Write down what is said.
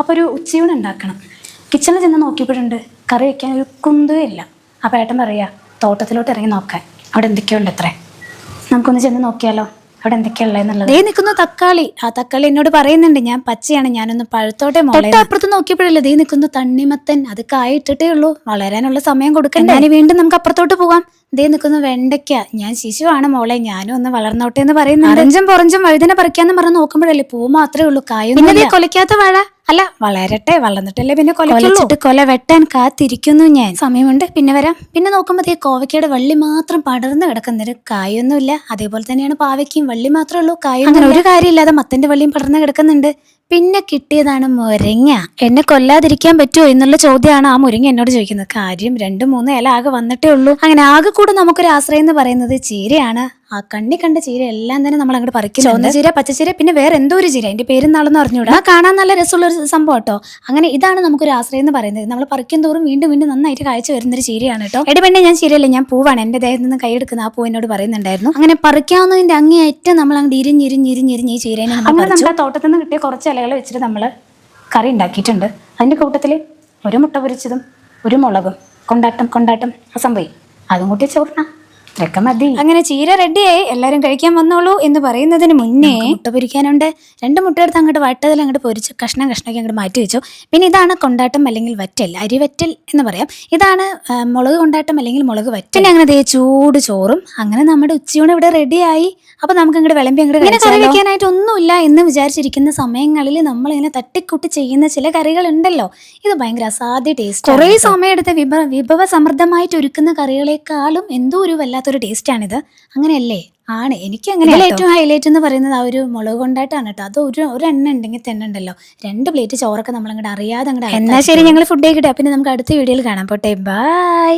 അപ്പോൾ ഒരു ഉച്ചയൂണ് ഉണ്ടാക്കണം കിച്ചണിൽ ചെന്ന് നോക്കിയപ്പോഴുണ്ട് കറി വയ്ക്കാൻ ഒരു കുന്തുമില്ല ഇല്ല. അപ്പോൾ ഏട്ടൻ പറയാ തോട്ടത്തിലോട്ട് ഇറങ്ങി നോക്കാൻ. അവിടെ എന്തൊക്കെയോ ഉണ്ട് അത്രേ? നമുക്കൊന്ന് ചെന്ന് നോക്കിയാലോ അവിടെ എന്തൊക്കെയുള്ളതെന്നുള്ളത് ദേ നിൽക്കുന്നു തക്കാളി. ആ തക്കാളി എന്നോട് പറയുന്നുണ്ട്. ഞാൻ പച്ചയാണ് ഞാനൊന്ന് പഴുത്തോട്ടെ മോളെ അപ്പുറത്ത് നോക്കിയപ്പോഴല്ലേ ദേ നിൽക്കുന്നു തണ്ണിമത്തൻ. അത് കായിട്ടിട്ടേ ഉള്ളൂ. വളരാനുള്ള സമയം കൊടുക്കണ്ട? ഞാൻ വീണ്ടും നമുക്ക് അപ്പുറത്തോട്ട് പോകാം ദേ നിൽക്കുന്നു വെണ്ടയ്ക്ക. ഞാൻ ശിശുവാണ് മോളെ. ഞാനും ഒന്ന് വളർന്നോട്ടെ എന്ന് പറയുന്നു അരഞ്ചും പുറഞ്ചും വഴുതന പറിക്കാന്ന് പറഞ്ഞ് നോക്കുമ്പോഴല്ലേ പൂ മാത്രമേ ഉള്ളൂ കായും കൊലയ്ക്കാത്ത വാഴ. അല്ല വളരട്ടെ വളർന്നിട്ടല്ലേ പിന്നെ കൊലച്ചിട്ട് കൊല വെട്ടാൻ കാത്തിരിക്കുന്നു ഞാൻ. സമയമുണ്ട് പിന്നെ വരാം. പിന്നെ നോക്കുമ്പോ ഈ കോവയ്ക്കയുടെ വള്ളി മാത്രം പടർന്ന് കിടക്കുന്നൊരു കായൊന്നുമില്ല. അതേപോലെ തന്നെയാണ് പാവയ്ക്കും വള്ളി മാത്രമേ ഉള്ളൂ കായും അങ്ങനെ ഒരു കാര്യമില്ലാതെ മത്തന്റെ വള്ളിയും പടർന്ന് കിടക്കുന്നുണ്ട്. പിന്നെ കിട്ടിയതാണ് മുരങ്ങ. എന്നെ കൊല്ലാതിരിക്കാൻ പറ്റുമോ എന്നുള്ള ചോദ്യമാണ് ആ മുരങ്ങ എന്നോട് ചോദിക്കുന്നത്. കാര്യം രണ്ട് മൂന്ന് ഇല ആകെ വന്നിട്ടേ ഉള്ളൂ. അങ്ങനെ ആകെ കൂടെ നമുക്കൊരു ആശ്രയം എന്ന് പറയുന്നത് ചീരയാണ്. ആ കണ്ണി കണ്ട ചീര എല്ലാം തന്നെ നമ്മൾ അങ്ങോട്ട് പറിക്കും ചുവന്ന ചീര പച്ചച്ചീര പിന്നെ വേറെ എന്തോ ഒരു ചീര. അതിന്റെ പേര് നാളെന്ന് അറിഞ്ഞൂടാ? ആ കാണാൻ നല്ല രസമുള്ള ഒരു സംഭവം കേട്ടോ. അങ്ങനെ ഇതാണ് നമുക്കൊരു ആശ്രയം എന്ന് പറയുന്നത്. നമ്മൾ പറിക്കും തോറും വീണ്ടും വീണ്ടും നന്നായിട്ട് കാഴ്ച വരുന്നൊരു ചീരയാണ് കേട്ടോ. എടി പെണ്ണെ ഞാൻ ചീരയല്ല ഞാൻ പൂവാണ്. എന്റെ ദേഹത്ത് നിന്ന് കൈയെടുക്കുന്ന ആ പൂ എന്നോട് പറയുന്നുണ്ടായിരുന്നു. അങ്ങനെ പറിക്കാവുന്നതിന്റെ അങ്ങേയറ്റം നമ്മൾ അങ്ങോട്ട് ഇരിഞ്ഞിരിഞ്ഞിരിഞ്ഞിരിഞ്ഞ് ഈ ചീരേനെ അങ്ങനെ. നമ്മുടെ തോട്ടത്തിൽ നിന്ന് കിട്ടിയ കുറച്ച് ഇലകൾ വെച്ചിട്ട് നമ്മൾ കറി ഉണ്ടാക്കിയിട്ടുണ്ട്. അതിന്റെ കൂട്ടത്തിൽ ഒരു മുട്ട പൊരിച്ചതും ഒരു മുളകും. കൊണ്ടാട്ടം കൊണ്ടാട്ടം. ആ സംഭവം. അതും കൂട്ടി ചോറിന മതി. അങ്ങനെ ചീര റെഡിയായി എല്ലാരും കഴിക്കാൻ വന്നോളൂ എന്ന് പറയുന്നതിന് മുന്നേ മുട്ട പൊരിക്കാനുണ്ട്. രണ്ട് മുട്ട എടുത്ത് അങ്ങോട്ട് വട്ടതിൽ അങ്ങോട്ട് പൊരിച്ച് കഷ്ണം കഷ്ണമൊക്കെ അങ്ങോട്ട് മാറ്റി വെച്ചു. പിന്നെ ഇതാണ് കൊണ്ടാട്ടം അല്ലെങ്കിൽ വറ്റൽ അരിവറ്റൽ എന്ന് പറയാം. ഇതാണ് മുളക് കൊണ്ടാട്ടം അല്ലെങ്കിൽ മുളക് വറ്റൽ. പിന്നെ അങ്ങനെ ദേ ചൂട് ചോറും. അങ്ങനെ നമ്മുടെ ഉച്ചയൂണ് ഇവിടെ റെഡിയായി. അപ്പൊ നമുക്ക് അങ്ങോട്ട് വിളമ്പി അങ്ങോട്ട് ഇങ്ങനെ കറി വെക്കാനായിട്ട് ഒന്നുമില്ല എന്ന് വിചാരിച്ചിരിക്കുന്ന സമയങ്ങളിൽ നമ്മൾ ഇങ്ങനെ തട്ടിക്കൂട്ടി ചെയ്യുന്ന ചില കറികൾ ഉണ്ടല്ലോ ഇത് ഭയങ്കര അസാധ്യ ടേസ്റ്റ് കുറേ സമയമെടുത്ത് വിഭവ വിഭവ സമൃദ്ധമായിട്ട് ഒരുക്കുന്ന കറികളെക്കാളും എന്തോ ഒരു വല്ലാത്തൊരു ടേസ്റ്റ് ആണിത് അങ്ങനെയല്ലേ? ആണ്. എനിക്ക് അങ്ങനെ ഏറ്റവും ഹൈലൈറ്റ് എന്ന് പറയുന്നത് ആ ഒരു മുളക് കൊണ്ടായിട്ടാണ് കേട്ടോ. അത് ഒരു ഒരു എണ്ണ ഉണ്ടെങ്കിൽ തന്നെ ഉണ്ടല്ലോ. രണ്ട് പ്ലേറ്റ് ചോറൊക്കെ നമ്മൾ അങ്ങോട്ട് അറിയാതെ അങ്ങോട്ട് എന്നാൽ ശരി ഞങ്ങൾ ഫുഡ് കഴിക്കട്ടെ. പിന്നെ നമുക്ക് അടുത്ത വീഡിയോയിൽ കാണാം. പോട്ടെ. ബൈ